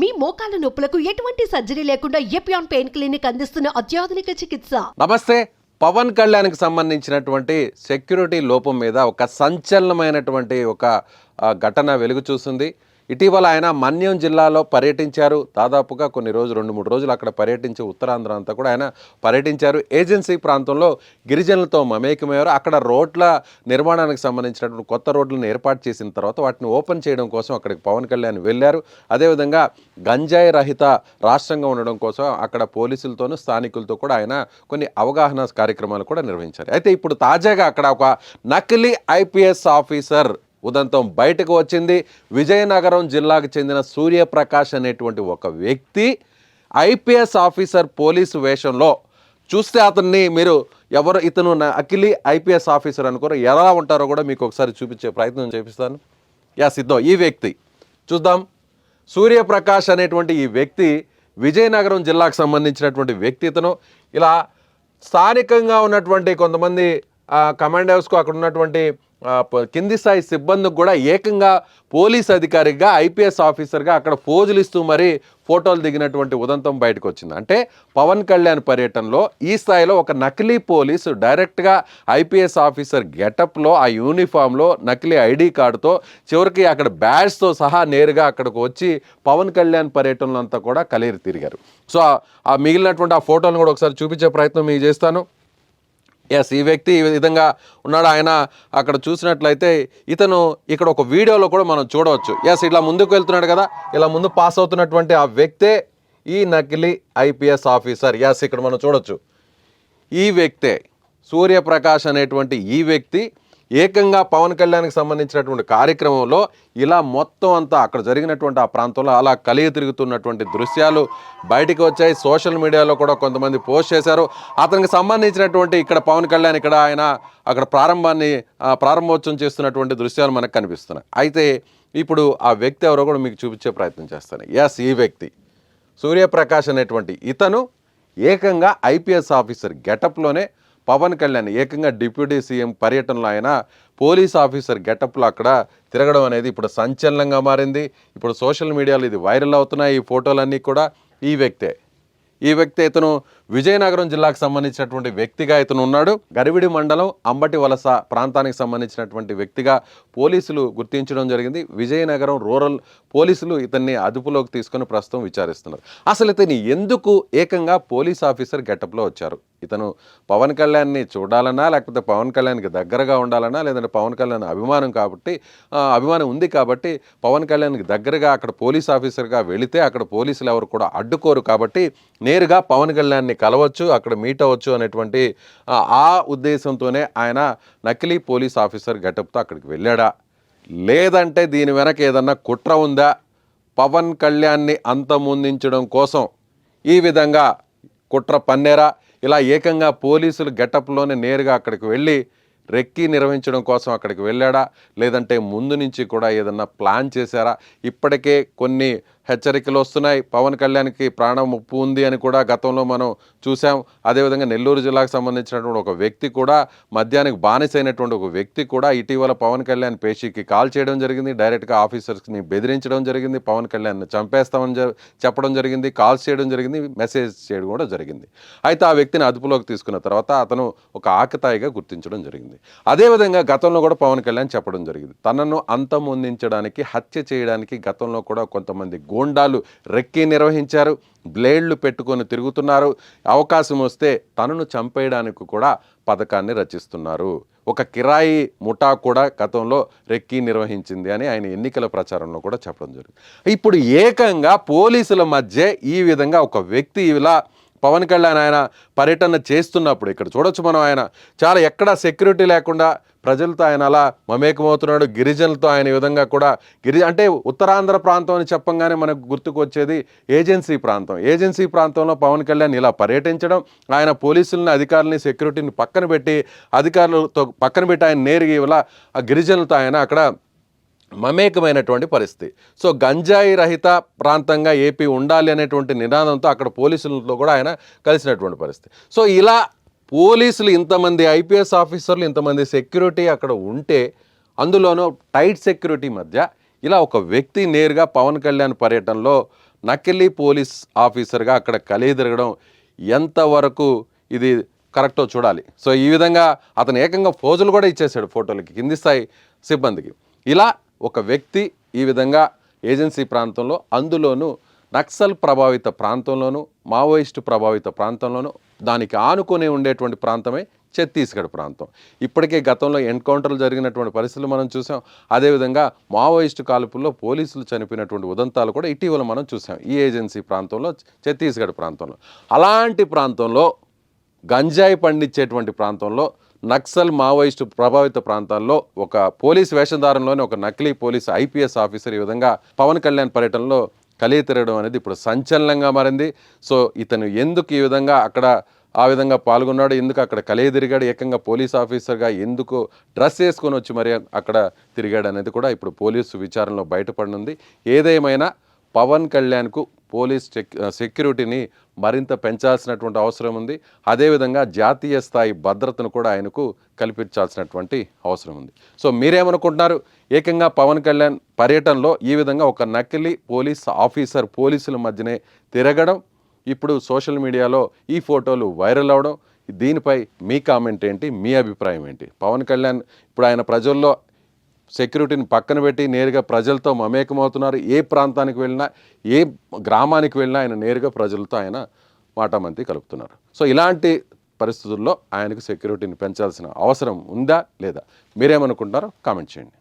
మీ మోకాల నొప్పులకు ఎటువంటి సర్జరీ లేకుండా ఎపియాన్ పెయిన్ క్లినిక్ అందిస్తున్న అత్యాధునిక చికిత్స? నమస్తే. పవన్ కళ్యాణ్కి సంబంధించినటువంటి సెక్యూరిటీ లోపం మీద ఒక సంచలనమైనటువంటి ఒక ఘటన వెలుగు చూస్తుంది ఇటీవల ఆయన మన్యం జిల్లాలో పర్యటించారు. దాదాపుగా కొన్ని రోజులు రెండు మూడు రోజులు అక్కడ పర్యటించి ఉత్తరాంధ్ర అంతా కూడా ఆయన పర్యటించారు. ఏజెన్సీ ప్రాంతంలో గిరిజనులతో మమేకమయ్యారు. అక్కడ రోడ్ల నిర్మాణానికి సంబంధించినటువంటి కొత్త రోడ్లను ఏర్పాటు చేసిన తర్వాత వాటిని ఓపెన్ చేయడం కోసం అక్కడికి పవన్ కళ్యాణ్ వెళ్ళారు. అదేవిధంగా గంజాయి రహిత రాష్ట్రంగా ఉండడం కోసం అక్కడ పోలీసులతోనూ స్థానికులతో కూడా ఆయన కొన్ని అవగాహన కార్యక్రమాలు కూడా నిర్వహించారు. అయితే ఇప్పుడు తాజాగా అక్కడ ఒక నకిలీ ఐపీఎస్ ఆఫీసర్ ఉదంతం బయటకు వచ్చింది. విజయనగరం జిల్లాకు చెందిన సూర్యప్రకాష్ అనేటువంటి ఒక వ్యక్తి ఐపీఎస్ ఆఫీసర్ పోలీసు వేషంలో చూస్తే అతన్ని మీరు ఎవరు ఇతను నా- అఖిలి ఐపీఎస్ ఆఫీసర్ అనుకోరు ఎలా ఉంటారో కూడా మీకు ఒకసారి చూపించే ప్రయత్నం చేపిస్తాను. యా సిద్ధం. ఈ వ్యక్తి చూద్దాం. సూర్యప్రకాష్ అనేటువంటి ఈ వ్యక్తి విజయనగరం జిల్లాకు సంబంధించినటువంటి వ్యక్తి ఇతను. ఇలా స్థానికంగా ఉన్నటువంటి కొంతమంది కమాండ్ హౌస్కు అక్కడ ఉన్నటువంటి కింది స్థాయి సిబ్బందికి కూడా ఏకంగా పోలీస్ అధికారిగా ఐపీఎస్ ఆఫీసర్గా అక్కడ ఫోజులు ఇస్తూ మరీ ఫోటోలు దిగినటువంటి ఉదంతం బయటకు వచ్చింది. అంటే పవన్ కళ్యాణ్ పర్యటనలో ఈ స్థాయిలో ఒక నకిలీ పోలీసు డైరెక్ట్గా ఐపీఎస్ ఆఫీసర్ గెటప్లో ఆ యూనిఫామ్లో నకిలీ ఐడి కార్డుతో చివరికి అక్కడ బ్యాడ్స్తో సహా నేరుగా అక్కడికి వచ్చి పవన్ కళ్యాణ్ పర్యటనలో అంతా కూడా కలిరి తిరిగారు. సో ఆ- ఆ మిగిలినటువంటి ఆ ఫోటోలను కూడా ఒకసారి చూపించే ప్రయత్నం మీకు చేస్తాను. ఎస్ ఈ వ్యక్తి ఈ విధంగా ఉన్నాడు. ఆయన అక్కడ చూసినట్లయితే ఇతను ఇక్కడ ఒక వీడియోలో కూడా మనం చూడవచ్చు. ఎస్ ఇలా ముందుకు వెళ్తున్నాడు కదా. ఇలా ముందు పాస్ అవుతున్నటువంటి ఆ వ్యక్తే ఈ నకిలీ ఐపీఎస్ ఆఫీసర్ ఎస్ ఇక్కడ మనం చూడొచ్చు. ఈ వ్యక్తే సూర్యప్రకాష్ అనేటువంటి ఈ వ్యక్తి ఏకంగా పవన్ కళ్యాణ్కి సంబంధించినటువంటి కార్యక్రమంలో ఇలా మొత్తం అంతా అక్కడ జరిగినటువంటి ఆ ప్రాంతంలో అలా కలిగి తిరుగుతున్నటువంటి దృశ్యాలు బయటికి వచ్చాయి. సోషల్ మీడియాలో కూడా కొంతమంది పోస్ట్ చేశారు. అతనికి సంబంధించినటువంటి ఇక్కడ పవన్ కళ్యాణ్ ఇక్కడ ఆయన అక్కడ ప్రారంభాన్ని ప్రారంభోత్సవం చేస్తున్నటువంటి దృశ్యాలు మనకు కనిపిస్తున్నాయి. అయితే ఇప్పుడు ఆ వ్యక్తి ఎవరో కూడా మీకు చూపించే ప్రయత్నం చేస్తాను. ఎస్ ఈ వ్యక్తి. సూర్యప్రకాష్ అనేటువంటి ఇతను ఏకంగా ఐపీఎస్ ఆఫీసర్ గెటప్లోనే పవన్ కళ్యాణ్ ఏకంగా డిప్యూటీ సీఎం పర్యటనలో ఆయన పోలీస్ ఆఫీసర్ గెటప్లో అక్కడ తిరగడం అనేది ఇప్పుడు సంచలనంగా మారింది. ఇప్పుడు సోషల్ మీడియాలో ఇది వైరల్ అవుతున్నాయి. ఈ ఫోటోలన్నీ కూడా ఈ వ్యక్తే. ఈ వ్యక్తి ఇతను విజయనగరం జిల్లాకు సంబంధించినటువంటి వ్యక్తిగా ఇతను ఉన్నాడు. గరివిడి మండలం అంబటి వలస ప్రాంతానికి సంబంధించినటువంటి వ్యక్తిగా పోలీసులు గుర్తించడం జరిగింది. విజయనగరం రూరల్ పోలీసులు ఇతన్ని అదుపులోకి తీసుకొని ప్రస్తుతం విచారిస్తున్నారు. అసలు ఇతని ఎందుకు ఏకంగా పోలీస్ ఆఫీసర్ గెటప్లో వచ్చారు? ఇతను పవన్ కళ్యాణ్ని చూడాలన్నా లేకపోతే పవన్ కళ్యాణ్కి దగ్గరగా ఉండాలన్నా లేదంటే పవన్ కళ్యాణ్ అభిమానం కాబట్టి అభిమానం ఉంది కాబట్టి పవన్ కళ్యాణ్కి దగ్గరగా అక్కడ పోలీస్ ఆఫీసర్గా వెళితే అక్కడ పోలీసులు ఎవరు కూడా అడ్డుకోరు కాబట్టి నేరుగా పవన్ కళ్యాణ్ని కలవచ్చు అక్కడ మీట్ అవ్వచ్చు అనేటువంటి ఆ, ఉద్దేశంతోనే ఆయన నకిలీ పోలీస్ ఆఫీసర్ గెటప్తో అక్కడికి వెళ్ళాడా? లేదంటే దీని వెనక ఏదన్నా కుట్ర ఉందా? పవన్ కళ్యాణ్ని అంతమొందించడం కోసం ఈ విధంగా కుట్ర పన్నేరా? ఇలా ఏకంగా పోలీసులు గెటప్లోనే నేరుగా అక్కడికి వెళ్ళి రెక్కి నిర్వహించడం కోసం అక్కడికి వెళ్ళాడా? లేదంటే ముందు నుంచి కూడా ఏదన్నా ప్లాన్ చేశారా? ఇప్పటికే కొన్ని హెచ్చరికలు వస్తున్నాయి. పవన్ కళ్యాణ్కి ప్రాణం ముప్పు ఉంది అని కూడా గతంలో మనం చూసాం అదేవిధంగా నెల్లూరు జిల్లాకు సంబంధించినటువంటి ఒక వ్యక్తి కూడా మద్యానికి బానిసైనటువంటి ఒక వ్యక్తి కూడా ఇటీవల పవన్ కళ్యాణ్ పేషీకి కాల్ చేయడం జరిగింది. డైరెక్ట్గా ఆఫీసర్స్ని బెదిరించడం జరిగింది. పవన్ కళ్యాణ్ చంపేస్తామని చెప్పడం జరిగింది. కాల్స్ చేయడం జరిగింది. మెసేజ్ చేయడం కూడా జరిగింది. అయితే ఆ వ్యక్తిని అదుపులోకి తీసుకున్న తర్వాత అతను ఒక ఆకతాయిగా గుర్తించడం జరిగింది. అదేవిధంగా గతంలో కూడా పవన్ కళ్యాణ్ చెప్పడం జరిగింది. తనను అంతమొందించడానికి హత్య చేయడానికి గతంలో కూడా కొంతమంది గోండాలు రెక్కి నిర్వహించారు బ్లేడ్లు పెట్టుకొని తిరుగుతున్నారు. అవకాశం వస్తే తనను చంపేయడానికి కూడా పథకాన్ని రచిస్తున్నారు. ఒక కిరాయి ముఠా కూడా గతంలో రెక్కి నిర్వహించింది అని ఆయన ఎన్నికల ప్రచారంలో కూడా చెప్పడం జరిగింది. ఇప్పుడు ఏకంగా పోలీసుల మధ్య ఈ విధంగా ఒక వ్యక్తి ఇలా పవన్ కళ్యాణ్ ఆయన పర్యటన చేస్తున్నప్పుడు ఇక్కడ చూడొచ్చు మనం ఆయన. చాలా ఎక్కడ సెక్యూరిటీ లేకుండా ప్రజలతో ఆయన అలా మమేకమవుతున్నాడు. గిరిజనులతో ఆయన ఈ విధంగా కూడా గిరి అంటే ఉత్తరాంధ్ర ప్రాంతం అని చెప్పంగానే మనకు గుర్తుకు వచ్చేది ఏజెన్సీ ప్రాంతం. ఏజెన్సీ ప్రాంతంలో పవన్ కళ్యాణ్ ఇలా పర్యటించడం ఆయన పోలీసులని అధికారులని సెక్యూరిటీని పక్కన పెట్టి అధికారులతో పక్కన పెట్టి ఆయన నేరుగా ఇలా ఆ గిరిజనులతో ఆయన అక్కడ మమేకమైనటువంటి పరిస్థితి. సో గంజాయి రహిత ప్రాంతంగా ఏపీ ఉండాలి అనేటువంటి నినాదంతో అక్కడ పోలీసులతో కూడా ఆయన కలిసినటువంటి పరిస్థితి. సో ఇలా పోలీసులు ఇంతమంది ఐపీఎస్ ఆఫీసర్లు ఇంతమంది సెక్యూరిటీ అక్కడ ఉంటే అందులోనూ టైట్ సెక్యూరిటీ మధ్య ఇలా ఒక వ్యక్తి నేరుగా పవన్ కళ్యాణ్ పర్యటనలో నకిలీ పోలీస్ ఆఫీసర్గా అక్కడ కలిగి తిరగడం ఎంతవరకు ఇది కరెక్టో చూడాలి. సో ఈ విధంగా అతను ఏకంగా ఫోజులు కూడా ఇచ్చేసాడు ఫోటోలకి కింది స్థాయి సిబ్బందికి. ఇలా ఒక వ్యక్తి ఈ విధంగా ఏజెన్సీ ప్రాంతంలో అందులోనూ నక్సల్ ప్రభావిత ప్రాంతంలోనూ మావోయిస్టు ప్రభావిత ప్రాంతంలోనూ దానికి ఆనుకొని ఉండేటువంటి ప్రాంతమే ఛత్తీస్గఢ్ ప్రాంతం. ఇప్పటికే గతంలో ఎన్కౌంటర్లు జరిగినటువంటి పరిస్థితులు మనం చూసాం. అదేవిధంగా మావోయిస్టు కాల్పుల్లో పోలీసులు చనిపోయినటువంటి ఉదంతాలు కూడా ఇటీవల మనం చూసాం ఈ ఏజెన్సీ ప్రాంతంలో ఛత్తీస్గఢ్ ప్రాంతంలో. అలాంటి ప్రాంతంలో గంజాయి పండించేటువంటి ప్రాంతంలో నక్సల్ మావోయిస్టు ప్రభావిత ప్రాంతాల్లో ఒక పోలీస్ వేషధారంలోని ఒక నకిలీ పోలీస్ ఐపీఎస్ ఆఫీసర్ ఈ విధంగా పవన్ కళ్యాణ్ పర్యటనలో కలిగి తిరగడం అనేది ఇప్పుడు సంచలనంగా మారింది. సో ఇతను ఎందుకు ఈ విధంగా అక్కడ ఆ విధంగా పాల్గొన్నాడు? ఎందుకు అక్కడ కలిగి తిరిగాడు ఏకంగా పోలీస్ ఆఫీసర్గా ఎందుకు డ్రెస్ వేసుకొని వచ్చి మరి అక్కడ తిరిగాడు అనేది కూడా ఇప్పుడు పోలీసు విచారణలో బయటపడనుంది. ఏదేమైనా పవన్ కళ్యాణ్కు పోలీస్ సెక్యూరిటీని మరింత పెంచాల్సినటువంటి అవసరం ఉంది. అదేవిధంగా జాతీయ స్థాయి భద్రతను కూడా ఆయనకు కల్పించాల్సినటువంటి అవసరం ఉంది. సో మీరేమనుకుంటున్నారు? ఏకంగా పవన్ కళ్యాణ్ పర్యటనలో ఈ విధంగా ఒక నకిలీ పోలీస్ ఆఫీసర్ పోలీసుల మధ్యనే తిరగడం ఇప్పుడు సోషల్ మీడియాలో ఈ ఫోటోలు వైరల్ అవడం దీనిపై మీ కామెంట్ ఏంటి? మీ అభిప్రాయం ఏంటి? పవన్ కళ్యాణ్ ఇప్పుడు ఆయన ప్రజల్లో సెక్యూరిటీని పక్కన పెట్టి నేరుగా ప్రజలతో మమేకమవుతున్నారు. ఏ ప్రాంతానికి వెళ్ళినా ఏ గ్రామానికి వెళ్ళినా ఆయన నేరుగా ప్రజలతో ఆయన మాటామంతి కలుపుతున్నారు. సో ఇలాంటి పరిస్థితుల్లో ఆయనకు సెక్యూరిటీని పెంచాల్సిన అవసరం ఉందా లేదా? మీరేమనుకుంటున్నారో కామెంట్ చేయండి.